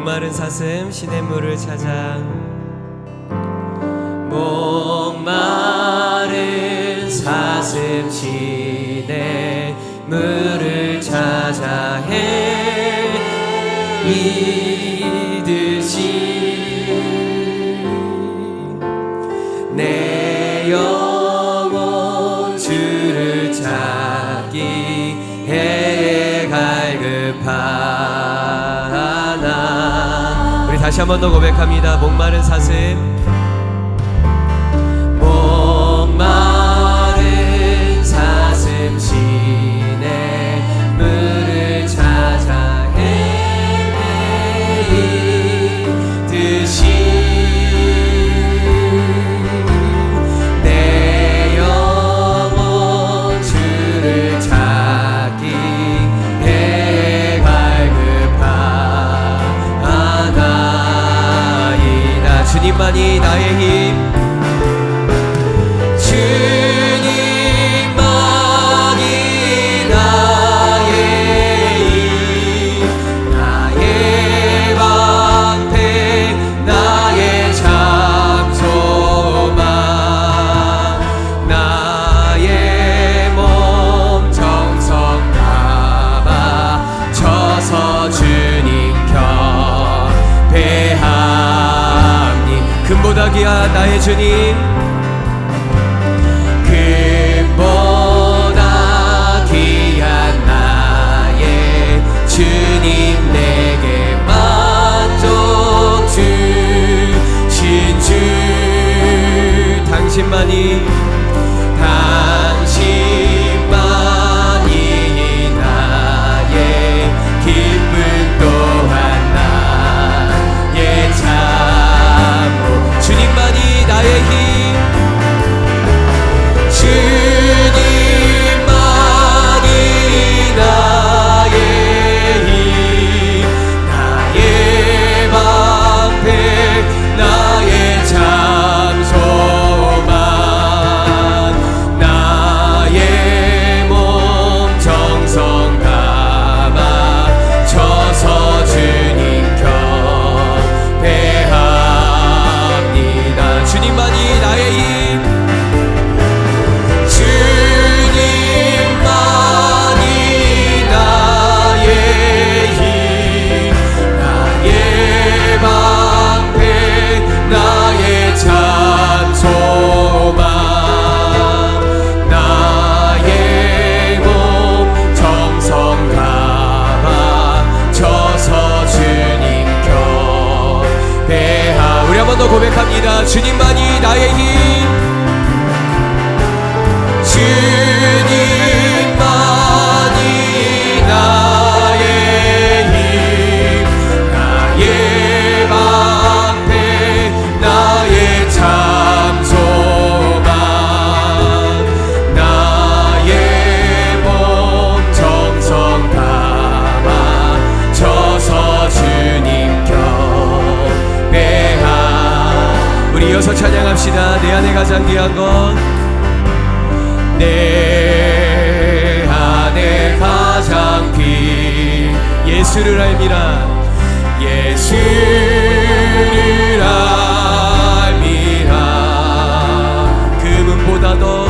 목마른 사슴 시냇물을 찾아 목마른 사슴 시냇물을 찾아 헤 다시 한 번 더 고백합니다. 목마른 사슴 나의 주님 더 고백합니다. 주님만이 나의 힘 찬양합시다 내 안에 가장 귀한 건내 안에 가장 귀 예수를 알미라. 예수를 알미라. 금은보다도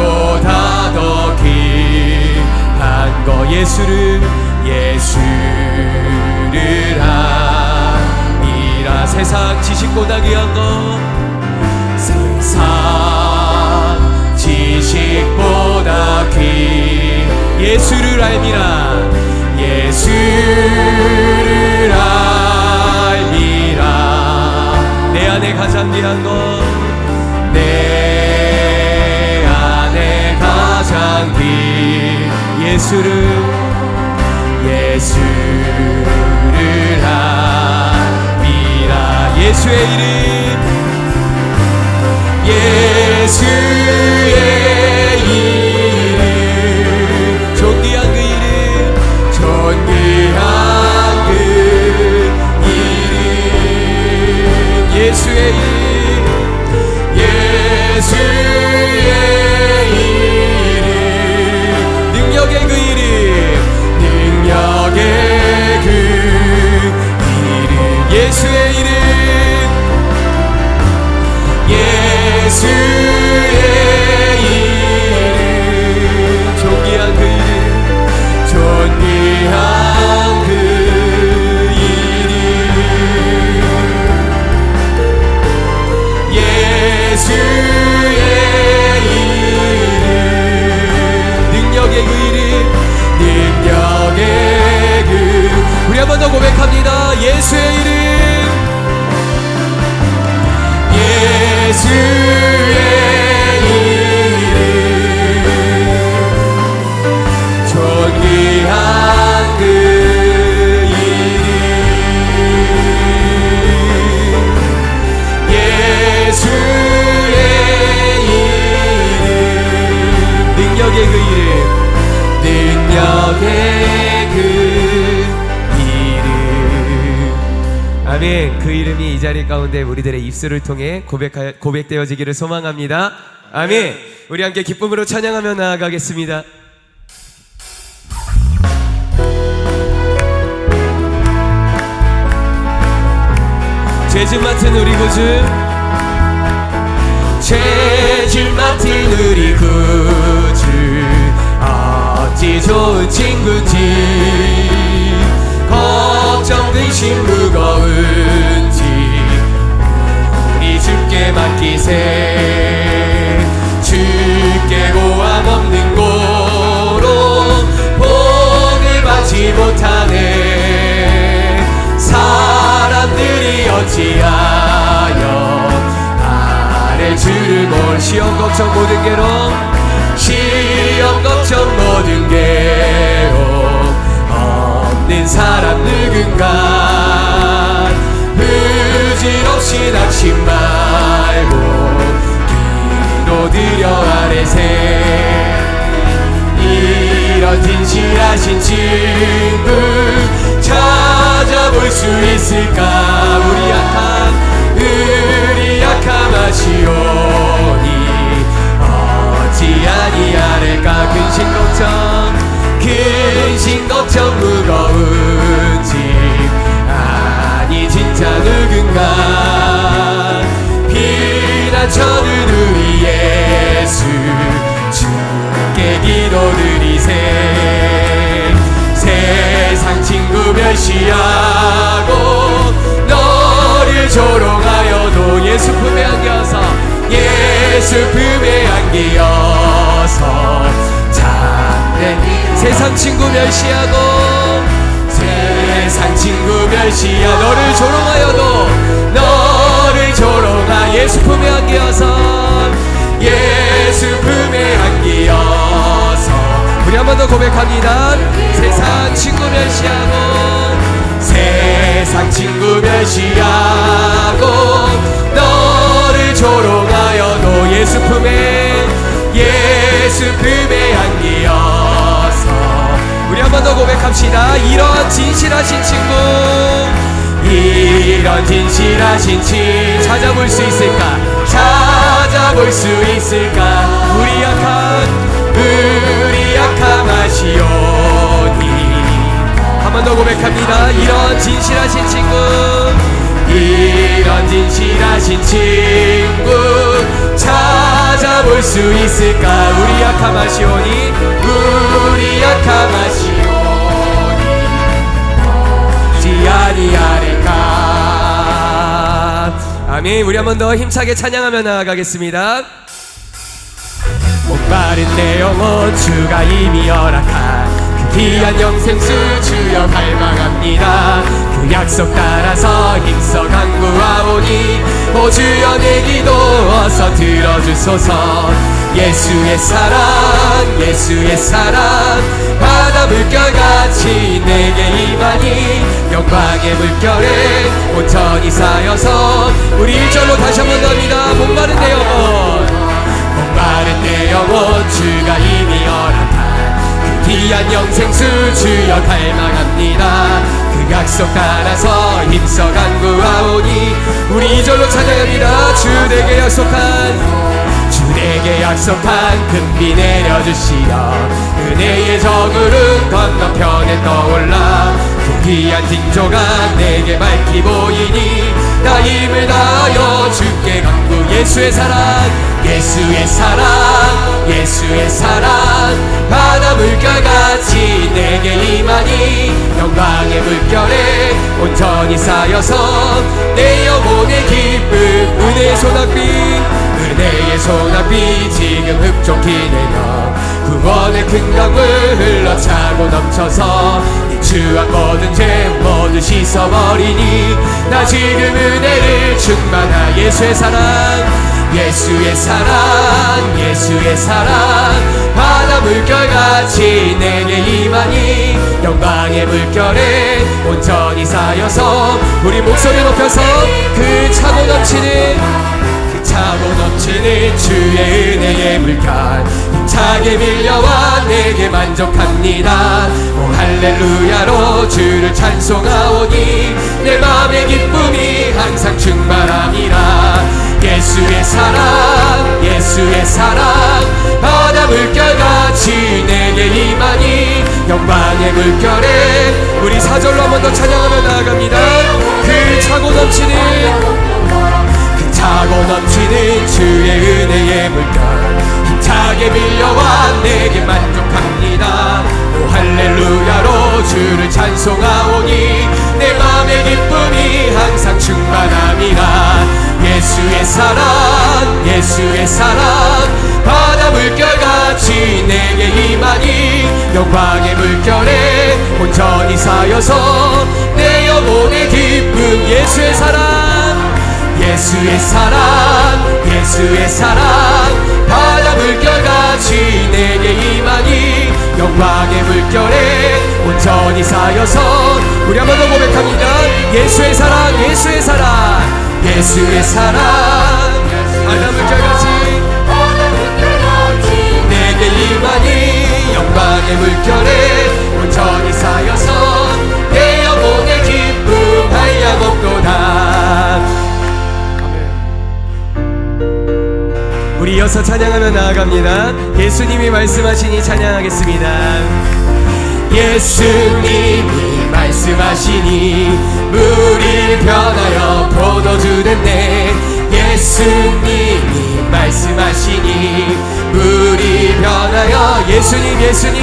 금은보다 더 귀한 거 예수를 예수를 알미라 세상 지식보다 귀한 거 세상 지식보다 귀 예수를 알미라. 예수를 알미라. 내 안에 가장 귀한 것내 안에 가장 귀 예수를 예수 예수의 이름. 예수의 이름. 존귀한 그 이름. 존귀한 그 이름. 예수의 이름. 예수 아멘. 그 이름이 이 자리 가운데 우리들의 입술을 통해 고백하, 고백되어지기를 소망합니다. 아멘. 우리 함께 기쁨으로 찬양하며 나아가겠습니다. 죄짐 맡은 우리 구주 죄짐 맡은 우리 구주 어찌 좋은 친구인지 걱정 근심 맡기세. 주께 고함 없는 고로 복을 받지 못하네. 사람들이 어찌하여 나를 주를 몰 시험 걱정 모든 괴로움 시험 걱정 모든 괴로움 없는 사람 누군가 하신 친구 찾아볼 수 있을까? 우리 약한 우리 약함 하시오니 어찌 아니하릴까? 근심 걱정 근심 걱정 세상 친구 멸시하고 세상 친구 멸시야 너를 조롱하여도 너를 조롱하 예수 품에 안기어서 예수 품에 안기어서. 우리 한 번 더 고백합니다. 세상 친구 멸시하고 세상 친구 멸시하고 너를 조롱하여도 예수 품에 예수 품에 한 고백합시다 이런 진실하신 친구. 이런 진실하신 친구 찾아볼 수 있을까? 찾아볼 수 있을까? 우리 약한 우리 약함 하시오니. 한 번 더 고백합니다. 이런 진실하신 친구. 이런 진실하신 친구. 찾아볼 수 있을까? 우리 약함 하시오니 우리 약함 하시오니 어찌 아니하리까 아멘. 우리 한 번 더 힘차게 찬양하며 나아가겠습니다. 목마른 내 영혼 주가 이미 그 귀한 영생 수 주여 갈망합니다. 그 약속 따라서 힘써 강구하오니 오 주여 내 기도 어서 들어주소서. 예수의 사랑 예수의 사랑 바다 물결같이 내게 임하니 영광의 물결에 온전히 쌓여서 우리 일절로 다시 한번더 합니다. 목마른 내 영혼 목마른 내 영혼 주가 이미 그 귀한 영생수 주여 갈망합니다. 그 약속 따라서 힘써 간구하오니 우리 이절로 찬양합니다. 주 내게 약속한 주 내게 약속한 금비 내려주시어 은혜의 저구름 건너편에 떠올라. 그 귀한 징조가 내게 밝히 보이니 나 힘을 다하여 주께 간구 예수의 사랑 예수의 사랑 예수의 사랑. 바다 물결같이 내게 임하니 영광의 물결에 온전히 쌓여서 내 영혼의 기쁨 은혜의 소낙비 은혜의 소낙비 지금 흡족히 내려 구원의 큰 강물 흘러차고 넘쳐서 이 추한 모든 죄 모두 씻어버리니 나 지금 은혜를 충만한 예수의 사랑 예수의 사랑 예수의 사랑. 바다 물결같이 내게 임하니 영광의 물결에 온전히 쌓여서 우리 목소리 높여서 그 차고 넘치는 그 차고 넘치는 주의 은혜의 물결. 힘차게 밀려와 내게 만족합니다. 오 할렐루야 할렐루야로 주를 찬송하오니 내 맘의 기쁨이 항상 충만함이라 예수의 사랑 예수의 사랑. 바다 물결같이 내게 임하니 영광의 물결에 우리 사절로 한 번 더 찬양하며 나아갑니다. 그 차고 주를 찬송하오니 내 맘의 기쁨이 항상 충만함이라. 예수의 사랑 예수의 사랑 바다 물결같이 내게 임하니 영광의 물결에 온전히 쌓여서 내 영혼의 기쁨 예수의 사랑 예수의 사랑 예수의 사랑. 바다 물결같이 내게 임하니 영광의 물결에 온전히 쌓여서 우리 한 번 더 고백합니다. 예수의 사랑 예수의 사랑 예수의 사랑. 바다 물결같이 내게 임하니 영광의 물결에 온전히 쌓여서 이어서 찬양하며 나아갑니다. 예수님이 말씀하시니 찬양하겠습니다. 예수님이 말씀하시니 물이 변하여 포도주 됐네. 예수님이 말씀하시니 물이 변하여 예수님 예수님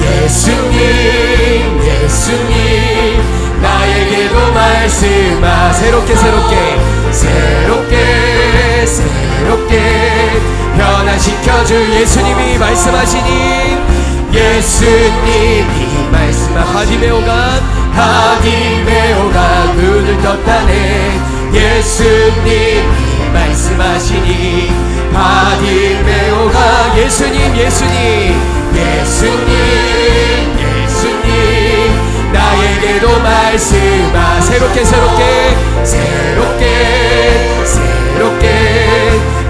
예수님 예수님. 나에게도 말씀하 새롭게 새롭게 새롭게 새롭게 변화시켜줄 예수님이 말씀하시니 예수님이 말씀하 하디메오가 하디메오가 눈을 떴다네. 예수님이 말씀하시니 하디메오가 예수님 예수님 예수님 예수님. 나에게도 말씀하 새롭게 새롭게 새롭게 새롭게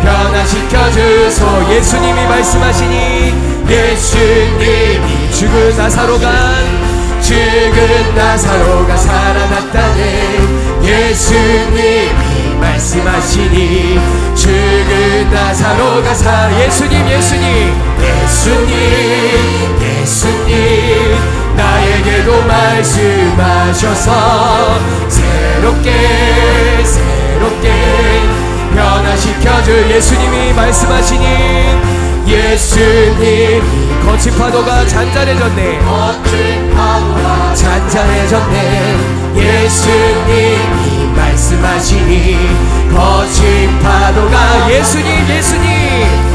변화시켜 주소. 예수님이 말씀하시니 예수님이 죽은 나사로가 죽은 나사로가 살아났다네. 예수님이 말씀하시니 죽은 나사로가 살 예수님 예수님 예수님 예수님. 나에게도 말씀하셔서 새롭게 새롭게 변화시켜줄 예수님이 말씀하시니 예수님이 거친 파도가 잔잔해졌네. 잔잔해졌네. 예수님이 말씀하시니 거친 파도가 예수님 예수님 예수님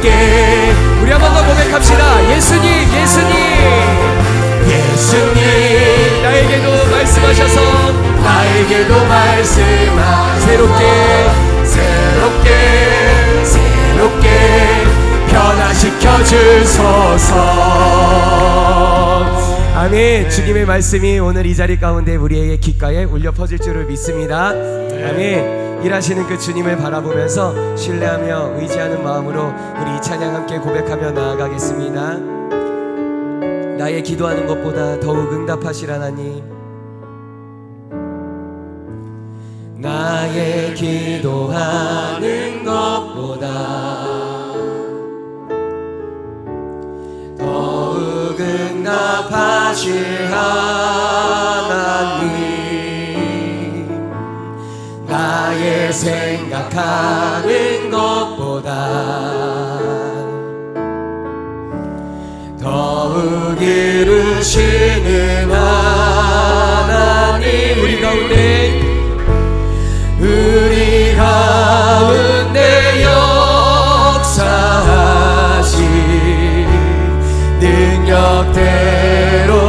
새롭게 우리 한 번 더 고백합시다. 예수님 예수님. 예수님. 나에게도 말씀하셔서 나에게도 말씀하 새롭게 새롭게 새롭게 변화시켜 주소서 아멘 주님의 말씀이 오늘 이 자리 가운데 우리에게 귓가에 울려 퍼질 줄을 믿습니다. 아멘 일하시는 그 주님을 바라보면서 신뢰하며 의지하는 마음으로 우리 이 찬양 함께 고백하며 나아가겠습니다. 나의 기도하는 것보다 더욱 응답하실 하나님. 나의 기도하는 것보다 아버지 하나님. 나의 생각하는 것보다 더욱 이루시는 하나님. 우리 가운데 우리 가운데 역사하신 능력대로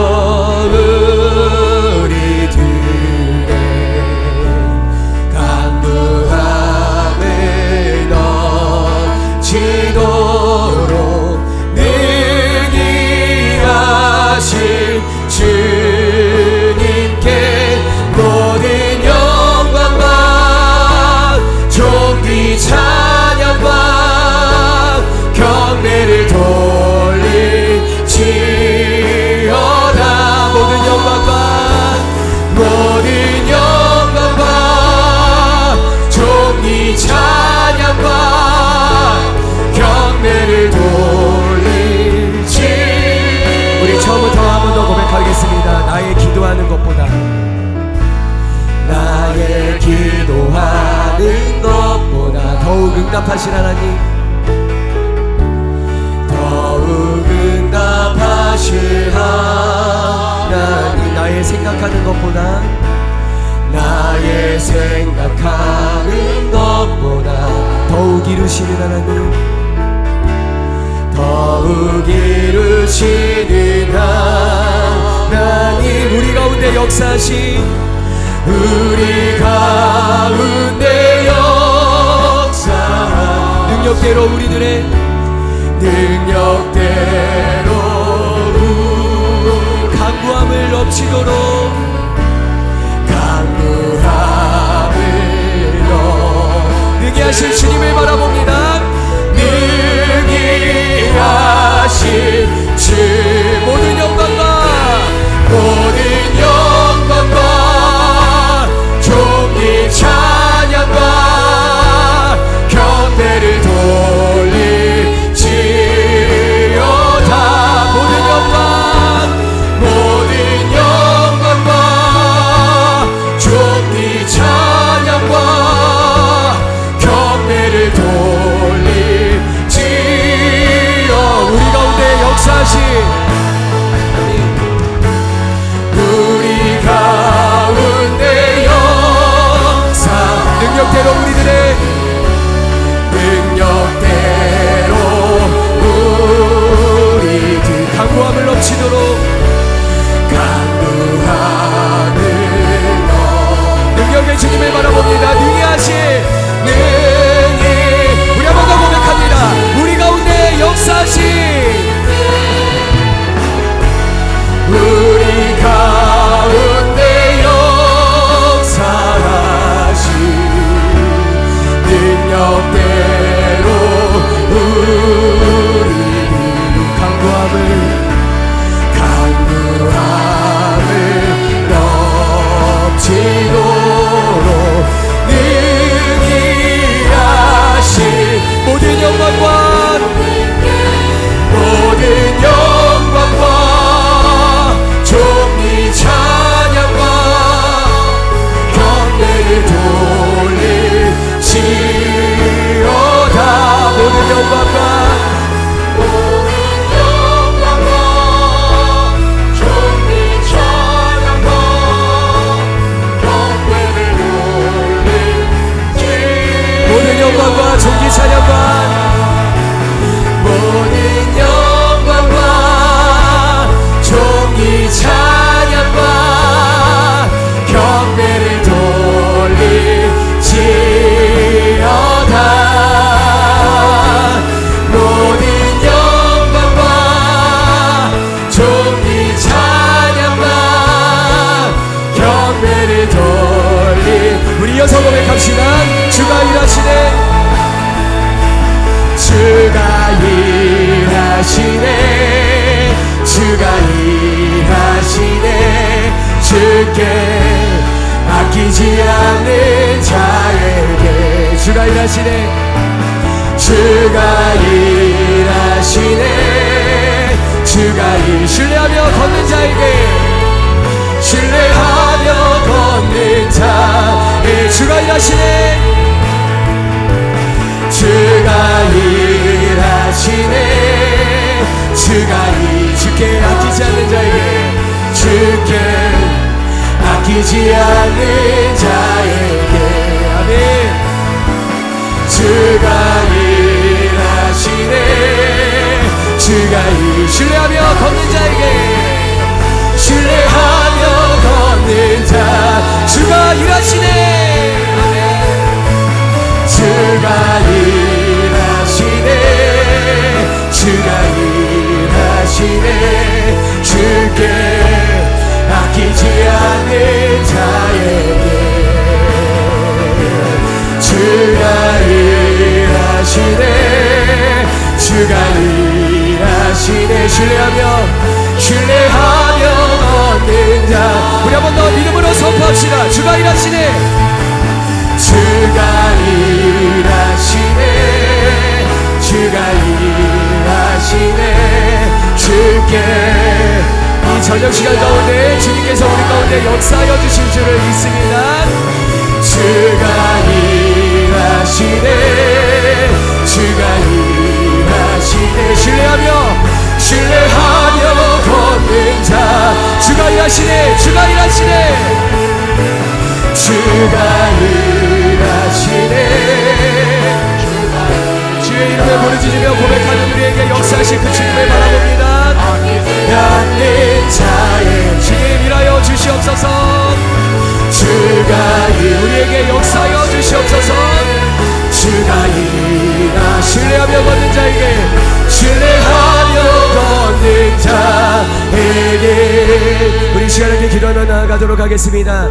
응답하신 하나님 더욱 응답하실 하나님. 나의 생각하는 것보다 나의 생각하는 것보다 더욱 이루시는 하나님. 더욱 이루시는 하나님. 우리 가운데 역사하신 우리 가운데 역 능력대로 우리들의 능력대로 강구함을 넘치도록 믿기지 않는 자에게 주가 일하시네. 주가 일하시네. 주가 일 신뢰하며 걷는 자에게 신뢰하며 걷는 자에 주가 일하시네. 주가 일하시네. 주가 이 주께 맡기지 않는 자에게. 아멘. 주가 일하시네. 주가 이신뢰하며 걷는 자에게. 일하시네. 주가 일하시네. 주가 일하시네. 주께 이 저녁 시간 가운데 주님께서 우리 가운데 역사하여 주실 줄을 믿습니다. 주가 일하시네. 주가 일하시네. 신뢰하며 신뢰하며 걷는 자 주가 일하시네 주가 일하시네. 주의 이름에 부르짖으며 고백하는 우리에게 역사하실 그 주님을 바라봅니다. 받는 자의 주님 일하여 주시옵소서. 주가 일 우리에게 역사하여 주시옵소서. 주가 일하 신뢰하며 걷는 자에게 신뢰하며 걷는 자에게 우리 시간을 이렇게 기도하며 나아가도록 하겠습니다